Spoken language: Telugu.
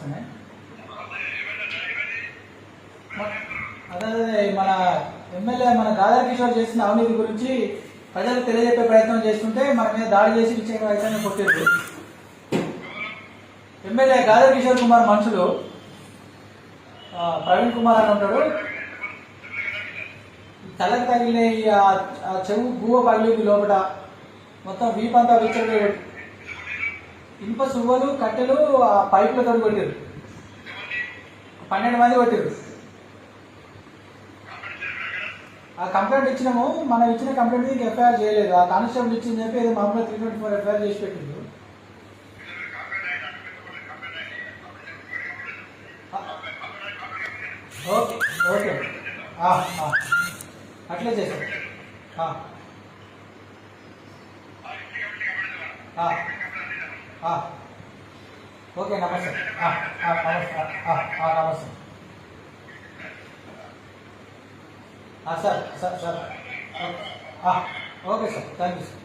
వస్తున్నాయి. అదే మన ఎమ్మెల్యే మన దాదాపు కిషోర్ చేసిన అవినీతి గురించి ప్రజలకు తెలియజెప్పే ప్రయత్నం చేస్తుంటే మన మీద దాడి చేసి విచారణ కొట్టేది. ఎమ్మెల్యే గాదర్ కిషోర్ కుమార్ మనుషులు ప్రవీణ్ కుమార్ అని ఉంటాడు. తలకు తగిలిన చెవు గువ్వ పగిలింది లోపల మొత్తం వీపంతా విచ్చలు ఇనుప సువ్వలు కట్టెలు పైపులు తోడు కొట్టారు పన్నెండు మంది కొట్టారు ఆ కంప్లైంట్ ఇచ్చినాము మనం ఇచ్చిన కంప్లైంట్ మీద ఎఫ్ఐఆర్ చేయలేదు. ఆ కానిస్టేబుల్ ఇచ్చింది చెప్పి ఏదో మామూలుగా త్రీ ట్వంటీ ఫోర్ ఎఫ్ఐఆర్ చేసి పెట్టిండు. Okay okay. అట్లే చేశారు ఓకే నమస్తే ఆ, ఆ, నమస్తే ఆ, ఆ, నమస్తే ఆ, సార్ సార్ సార్ ఆ, okay sir thank you sir